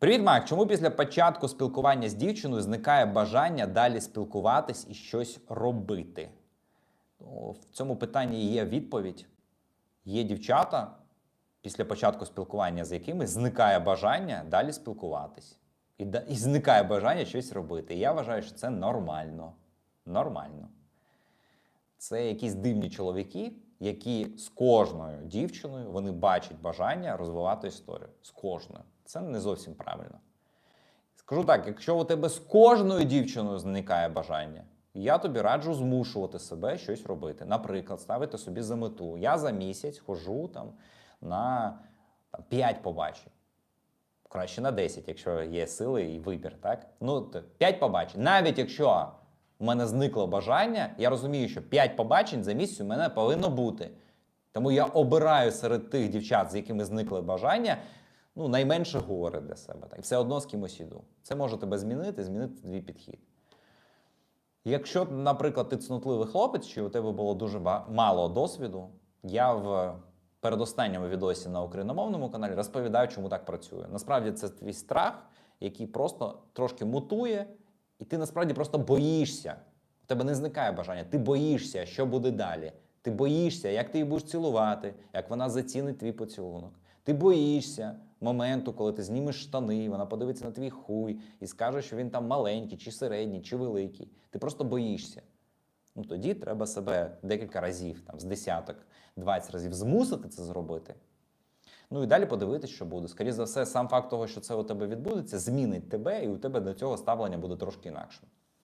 Привіт, Майк. Чому після початку спілкування з дівчиною зникає бажання далі спілкуватись і щось робити? В цьому питанні є відповідь. Є дівчата, після початку спілкування з якими зникає бажання далі спілкуватись. І, і зникає бажання щось робити. І я вважаю, що це нормально. Нормально. Це якісь дивні чоловіки, які з кожною дівчиною вони бачать бажання розвивати історію. З кожною. Це не зовсім правильно. Скажу так: якщо у тебе з кожною дівчиною зникає бажання, я тобі раджу змушувати себе щось робити. Наприклад, ставити собі за мету. Я за місяць хожу там на там, 5 побачень. Краще на 10, якщо є сили і вибір, так? Ну, 5 побачень. Навіть якщо у мене зникло бажання, я розумію, що 5 побачень за місяць у мене повинно бути. Тому я обираю серед тих дівчат, з якими зникли бажання, ну, найменше говорить для себе. Так? І все одно з кимось іду. Це може тебе змінити, змінити твій підхід. Якщо, наприклад, ти цнутливий хлопець, чи у тебе було дуже мало досвіду, я в передостанньому відосі на україномовному каналі розповідаю, чому так працює. Насправді це твій страх, який просто трошки мутує, і ти насправді просто боїшся. У тебе не зникає бажання, ти боїшся, що буде далі. Ти боїшся, як ти її будеш цілувати, як вона зацінить твій поцілунок. Ти боїшся моменту, коли ти знімеш штани, вона подивиться на твій хуй і скаже, що він там маленький, чи середній, чи великий. Ти просто боїшся. Ну тоді треба себе декілька разів, там з десяток, 20 разів змусити це зробити. Ну і далі подивитись, що буде. Скоріше за все, сам факт того, що це у тебе відбудеться, змінить тебе, і у тебе до цього ставлення буде трошки інакше.